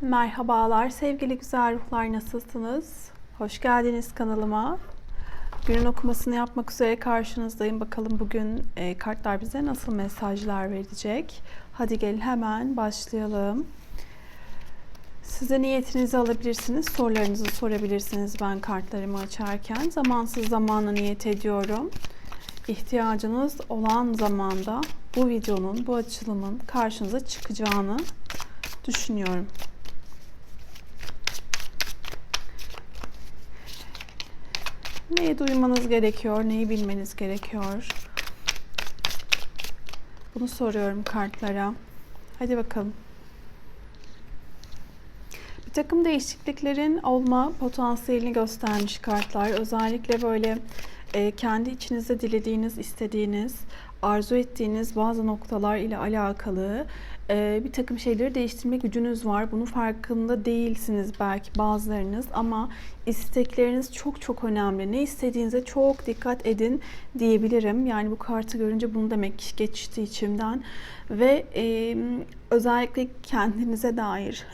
Merhabalar sevgili güzel ruhlar nasılsınız? Hoş geldiniz kanalıma. Günün okumasını yapmak üzere karşınızdayım. Bakalım bugün e, kartlar bize nasıl mesajlar verecek? Hadi gelin hemen başlayalım. Size niyetinizi alabilirsiniz, sorularınızı sorabilirsiniz ben kartlarımı açarken. Zamansız zamanla niyet ediyorum. İhtiyacınız olan zamanda bu videonun, bu açılımın karşınıza çıkacağını düşünüyorum. Neyi duymanız gerekiyor, neyi bilmeniz gerekiyor? Bunu soruyorum kartlara. Hadi bakalım. Bir takım değişikliklerin olma potansiyelini göstermiş kartlar. Özellikle böyle e, kendi içinizde dilediğiniz, istediğiniz, arzu ettiğiniz bazı noktalar ile alakalı e, bir takım şeyleri değiştirme gücünüz var. Bunun farkında değilsiniz belki bazılarınız ama istekleriniz çok çok önemli. Ne istediğinize çok dikkat edin diyebilirim. Yani bu kartı görünce bunu demek geçti içimden ve e, özellikle kendinize dair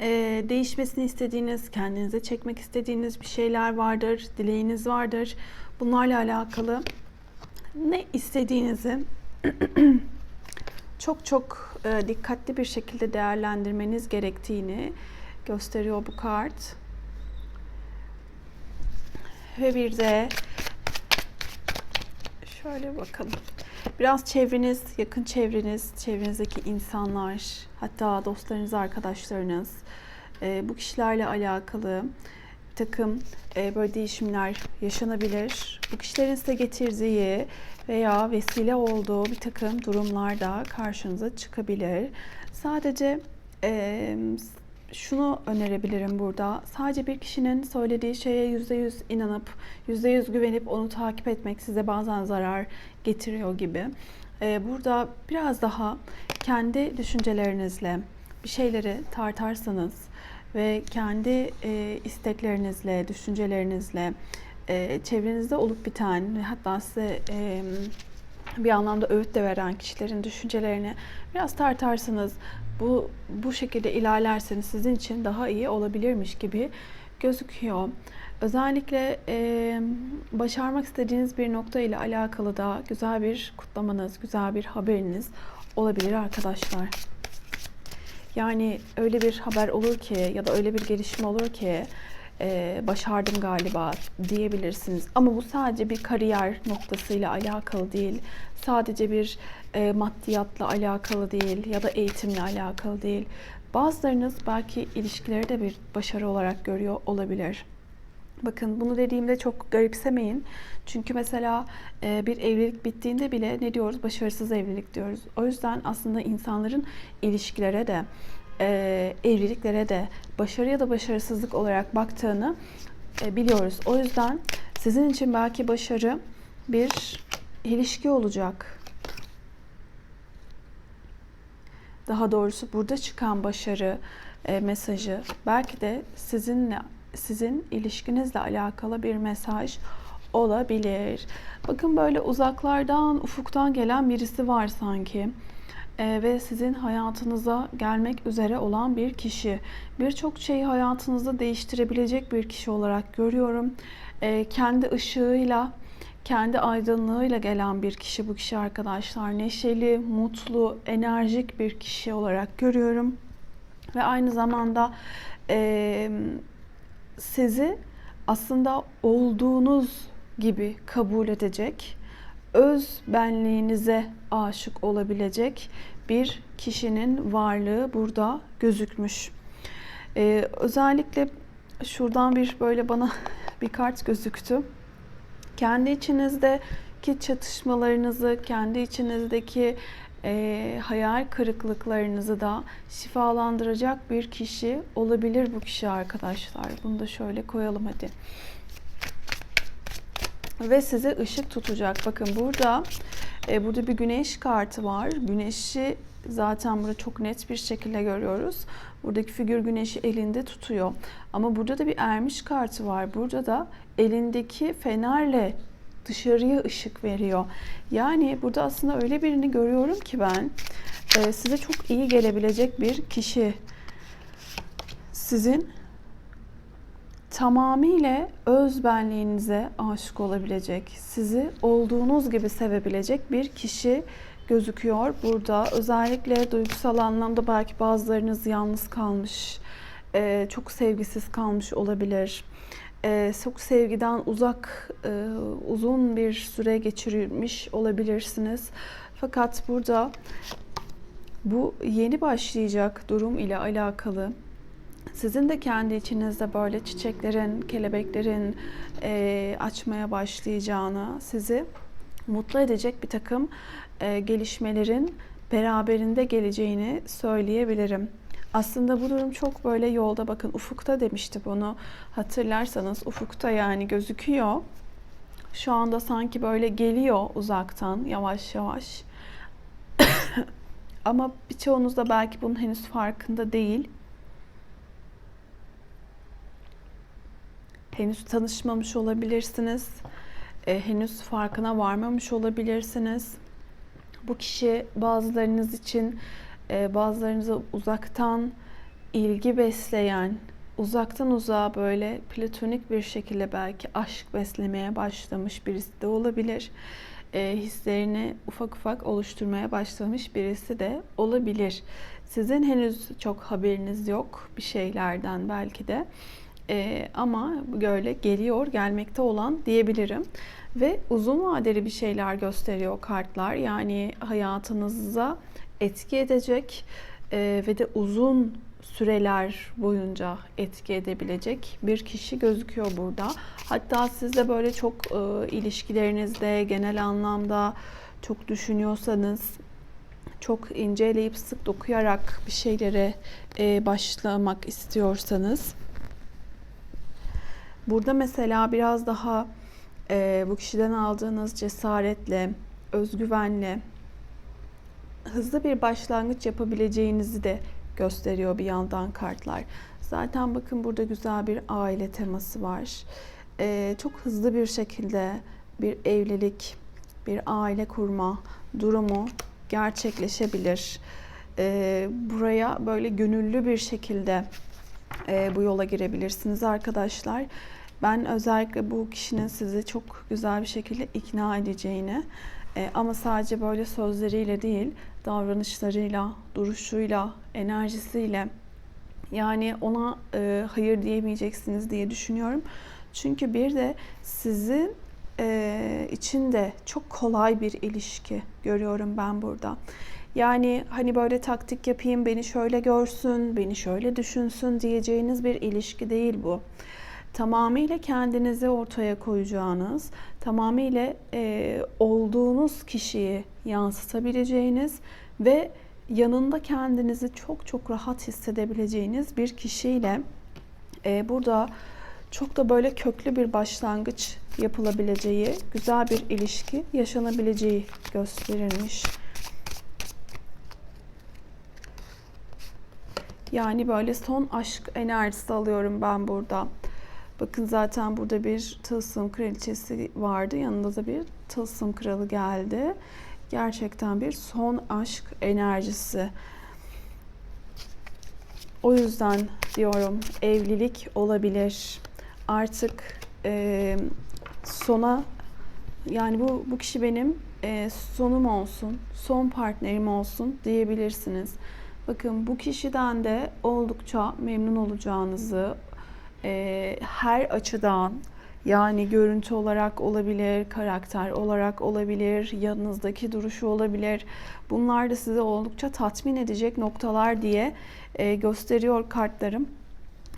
e, değişmesini istediğiniz, kendinize çekmek istediğiniz bir şeyler vardır, dileğiniz vardır. Bunlarla alakalı ne istediğinizi çok çok e, dikkatli bir şekilde değerlendirmeniz gerektiğini gösteriyor bu kart. Ve bir de şöyle bakalım. Biraz çevreniz, yakın çevreniz, çevrenizdeki insanlar, hatta dostlarınız, arkadaşlarınız, e, bu kişilerle alakalı bir takım e, böyle değişimler yaşanabilir. Bu kişilerin size getirdiği veya vesile olduğu bir takım durumlarda karşınıza çıkabilir. Sadece e, şunu önerebilirim burada. Sadece bir kişinin söylediği şeye yüzde yüz inanıp, yüzde yüz güvenip onu takip etmek size bazen zarar getiriyor gibi. E, burada biraz daha kendi düşüncelerinizle bir şeyleri tartarsanız ve kendi e, isteklerinizle, düşüncelerinizle e, çevrenizde olup biten hatta size bir anlamda öğüt de veren kişilerin düşüncelerini biraz tartarsanız bu bu şekilde ilerlerseniz sizin için daha iyi olabilirmiş gibi gözüküyor. Özellikle e, başarmak istediğiniz bir nokta ile alakalı da güzel bir kutlamanız, güzel bir haberiniz olabilir arkadaşlar. Yani öyle bir haber olur ki ya da öyle bir gelişme olur ki e, başardım galiba diyebilirsiniz. Ama bu sadece bir kariyer noktasıyla alakalı değil. Sadece bir e, maddiyatla alakalı değil ya da eğitimle alakalı değil. Bazılarınız belki ilişkileri de bir başarı olarak görüyor olabilir. Bakın bunu dediğimde çok garipsemeyin. Çünkü mesela e, bir evlilik bittiğinde bile ne diyoruz? Başarısız evlilik diyoruz. O yüzden aslında insanların ilişkilere de e, evliliklere de başarı ya da başarısızlık olarak baktığını e, biliyoruz. O yüzden sizin için belki başarı bir ilişki olacak. Daha doğrusu burada çıkan başarı e, mesajı belki de sizinle sizin ilişkinizle alakalı bir mesaj olabilir. Bakın böyle uzaklardan, ufuktan gelen birisi var sanki. Ee, ve sizin hayatınıza gelmek üzere olan bir kişi. Birçok şeyi hayatınızda değiştirebilecek bir kişi olarak görüyorum. Ee, kendi ışığıyla, kendi aydınlığıyla gelen bir kişi bu kişi arkadaşlar. Neşeli, mutlu, enerjik bir kişi olarak görüyorum. Ve aynı zamanda e, sizi aslında olduğunuz gibi kabul edecek, öz benliğinize aşık olabilecek bir kişinin varlığı burada gözükmüş. Ee, özellikle şuradan bir böyle bana bir kart gözüktü. Kendi içinizdeki çatışmalarınızı, kendi içinizdeki e, hayal kırıklıklarınızı da şifalandıracak bir kişi olabilir bu kişi arkadaşlar. Bunu da şöyle koyalım hadi. Ve size ışık tutacak. Bakın burada e, burada bir güneş kartı var. Güneşi zaten burada çok net bir şekilde görüyoruz. Buradaki figür güneşi elinde tutuyor. Ama burada da bir ermiş kartı var. Burada da elindeki fenerle dışarıya ışık veriyor. Yani burada aslında öyle birini görüyorum ki ben e, size çok iyi gelebilecek bir kişi. Sizin tamamıyla öz benliğinize aşık olabilecek, sizi olduğunuz gibi sevebilecek bir kişi gözüküyor burada. Özellikle duygusal anlamda belki bazılarınız yalnız kalmış, e, çok sevgisiz kalmış olabilir. E, çok sevgiden uzak, e, uzun bir süre geçirmiş olabilirsiniz. Fakat burada bu yeni başlayacak durum ile alakalı sizin de kendi içinizde böyle çiçeklerin, kelebeklerin e, açmaya başlayacağını, sizi mutlu edecek bir takım e, gelişmelerin beraberinde geleceğini söyleyebilirim. Aslında bu durum çok böyle yolda bakın ufukta demişti bunu hatırlarsanız ufukta yani gözüküyor. Şu anda sanki böyle geliyor uzaktan yavaş yavaş. Ama birçoğunuz da belki bunun henüz farkında değil. Henüz tanışmamış olabilirsiniz. E, henüz farkına varmamış olabilirsiniz. Bu kişi bazılarınız için e, bazılarınıza uzaktan ilgi besleyen, uzaktan uzağa böyle platonik bir şekilde belki aşk beslemeye başlamış birisi de olabilir. E, hislerini ufak ufak oluşturmaya başlamış birisi de olabilir. Sizin henüz çok haberiniz yok bir şeylerden belki de. Ee, ama böyle geliyor, gelmekte olan diyebilirim. Ve uzun vadeli bir şeyler gösteriyor kartlar. Yani hayatınıza etki edecek e, ve de uzun süreler boyunca etki edebilecek bir kişi gözüküyor burada. Hatta siz de böyle çok e, ilişkilerinizde genel anlamda çok düşünüyorsanız çok inceleyip sık dokuyarak bir şeylere e, başlamak istiyorsanız Burada mesela biraz daha e, bu kişiden aldığınız cesaretle, özgüvenle hızlı bir başlangıç yapabileceğinizi de gösteriyor bir yandan kartlar. Zaten bakın burada güzel bir aile teması var. E, çok hızlı bir şekilde bir evlilik, bir aile kurma durumu gerçekleşebilir. E, buraya böyle gönüllü bir şekilde e, bu yola girebilirsiniz arkadaşlar. Ben özellikle bu kişinin sizi çok güzel bir şekilde ikna edeceğini e, ama sadece böyle sözleriyle değil, davranışlarıyla, duruşuyla, enerjisiyle yani ona e, hayır diyemeyeceksiniz diye düşünüyorum. Çünkü bir de sizin e, içinde çok kolay bir ilişki görüyorum ben burada. Yani hani böyle taktik yapayım, beni şöyle görsün, beni şöyle düşünsün diyeceğiniz bir ilişki değil bu. Tamamıyla kendinizi ortaya koyacağınız, tamamıyla e, olduğunuz kişiyi yansıtabileceğiniz ve yanında kendinizi çok çok rahat hissedebileceğiniz bir kişiyle e, burada çok da böyle köklü bir başlangıç yapılabileceği, güzel bir ilişki yaşanabileceği gösterilmiş. Yani böyle son aşk enerjisi alıyorum ben burada. Bakın zaten burada bir tılsım kraliçesi vardı. Yanında da bir tılsım kralı geldi. Gerçekten bir son aşk enerjisi. O yüzden diyorum evlilik olabilir. Artık e, sona yani bu bu kişi benim e, sonum olsun, son partnerim olsun diyebilirsiniz. Bakın bu kişiden de oldukça memnun olacağınızı e, her açıdan yani görüntü olarak olabilir, karakter olarak olabilir, yanınızdaki duruşu olabilir. Bunlar da size oldukça tatmin edecek noktalar diye e, gösteriyor kartlarım.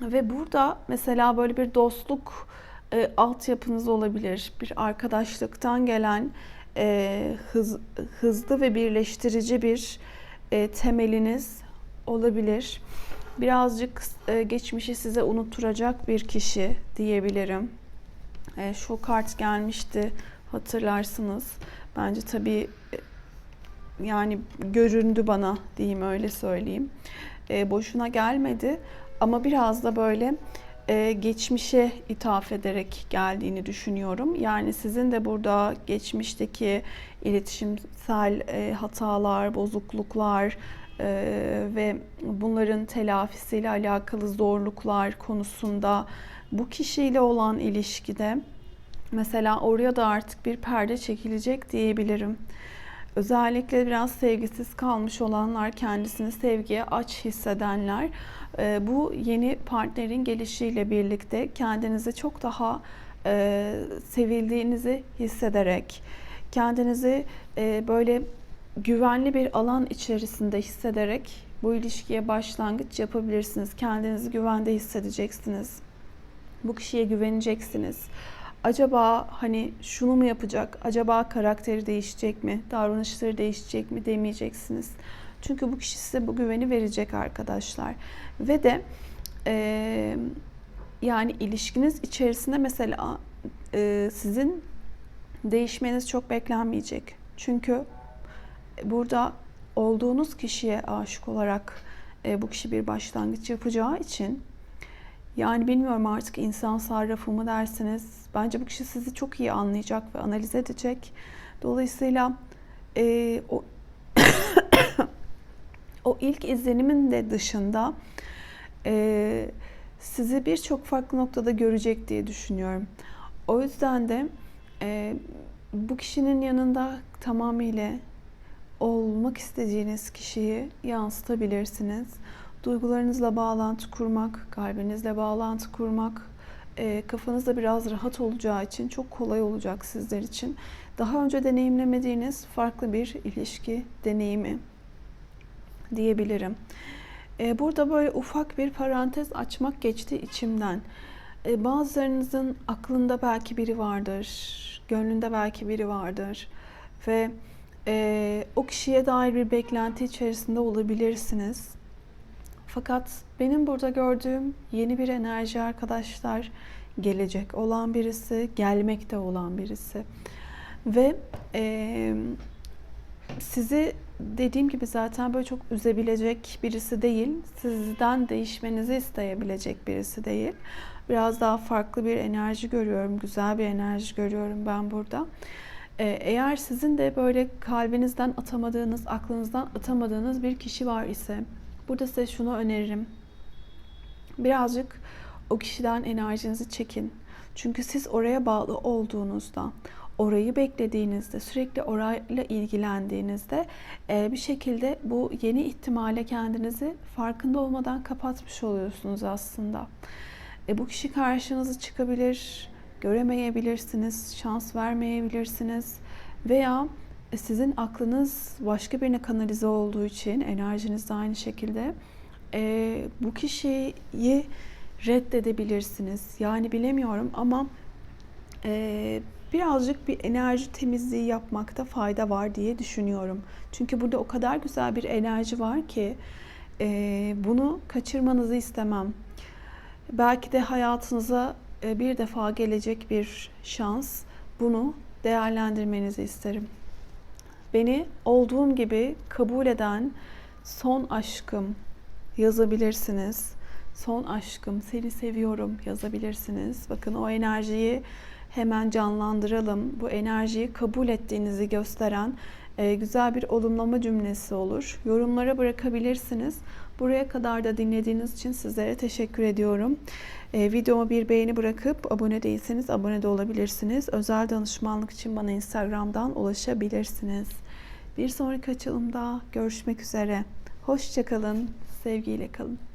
Ve burada mesela böyle bir dostluk e, altyapınız olabilir. Bir arkadaşlıktan gelen e, hız, hızlı ve birleştirici bir e, temeliniz olabilir. Birazcık e, geçmişi size unutturacak bir kişi diyebilirim. E, şu kart gelmişti hatırlarsınız. Bence tabii e, yani göründü bana diyeyim öyle söyleyeyim. E, boşuna gelmedi ama biraz da böyle e, geçmişe ithaf ederek geldiğini düşünüyorum. Yani sizin de burada geçmişteki iletişimsel e, hatalar, bozukluklar e, ve bunların telafisiyle alakalı zorluklar konusunda bu kişiyle olan ilişkide mesela oraya da artık bir perde çekilecek diyebilirim. Özellikle biraz sevgisiz kalmış olanlar, kendisini sevgiye aç hissedenler e, bu yeni partnerin gelişiyle birlikte kendinizi çok daha e, sevildiğinizi hissederek, kendinizi e, böyle güvenli bir alan içerisinde hissederek bu ilişkiye başlangıç yapabilirsiniz. Kendinizi güvende hissedeceksiniz. Bu kişiye güveneceksiniz. Acaba hani şunu mu yapacak? Acaba karakteri değişecek mi? Davranışları değişecek mi demeyeceksiniz. Çünkü bu kişi size bu güveni verecek arkadaşlar. Ve de e, yani ilişkiniz içerisinde mesela e, sizin değişmeniz çok beklenmeyecek. Çünkü burada olduğunuz kişiye aşık olarak e, bu kişi bir başlangıç yapacağı için yani bilmiyorum artık insan sarrafı mı dersiniz. Bence bu kişi sizi çok iyi anlayacak ve analiz edecek. Dolayısıyla e, o o ilk izlenimin de dışında e, sizi birçok farklı noktada görecek diye düşünüyorum. O yüzden de e, bu kişinin yanında tamamıyla olmak istediğiniz kişiyi yansıtabilirsiniz. Duygularınızla bağlantı kurmak, kalbinizle bağlantı kurmak, e, kafanızda biraz rahat olacağı için çok kolay olacak sizler için. Daha önce deneyimlemediğiniz farklı bir ilişki deneyimi diyebilirim. E, burada böyle ufak bir parantez açmak geçti içimden. E, bazılarınızın aklında belki biri vardır, gönlünde belki biri vardır ve e, o kişiye dair bir beklenti içerisinde olabilirsiniz. Fakat benim burada gördüğüm yeni bir enerji arkadaşlar, gelecek olan birisi, gelmekte olan birisi ve e, sizi dediğim gibi zaten böyle çok üzebilecek birisi değil. Sizden değişmenizi isteyebilecek birisi değil. Biraz daha farklı bir enerji görüyorum. Güzel bir enerji görüyorum ben burada. Ee, eğer sizin de böyle kalbinizden atamadığınız, aklınızdan atamadığınız bir kişi var ise burada size şunu öneririm. Birazcık o kişiden enerjinizi çekin. Çünkü siz oraya bağlı olduğunuzda, orayı beklediğinizde, sürekli orayla ilgilendiğinizde e, bir şekilde bu yeni ihtimale kendinizi farkında olmadan kapatmış oluyorsunuz aslında. E, bu kişi karşınıza çıkabilir, göremeyebilirsiniz, şans vermeyebilirsiniz veya sizin aklınız başka birine kanalize olduğu için enerjiniz de aynı şekilde e, bu kişiyi reddedebilirsiniz. Yani bilemiyorum ama e, birazcık bir enerji temizliği yapmakta fayda var diye düşünüyorum. Çünkü burada o kadar güzel bir enerji var ki e, bunu kaçırmanızı istemem. Belki de hayatınıza e, bir defa gelecek bir şans. Bunu değerlendirmenizi isterim. Beni olduğum gibi kabul eden son aşkım yazabilirsiniz. Son aşkım, seni seviyorum yazabilirsiniz. Bakın o enerjiyi hemen canlandıralım. Bu enerjiyi kabul ettiğinizi gösteren güzel bir olumlama cümlesi olur. Yorumlara bırakabilirsiniz. Buraya kadar da dinlediğiniz için sizlere teşekkür ediyorum. E, videoma bir beğeni bırakıp abone değilseniz abone de olabilirsiniz. Özel danışmanlık için bana Instagram'dan ulaşabilirsiniz. Bir sonraki açılımda görüşmek üzere. Hoşçakalın, sevgiyle kalın.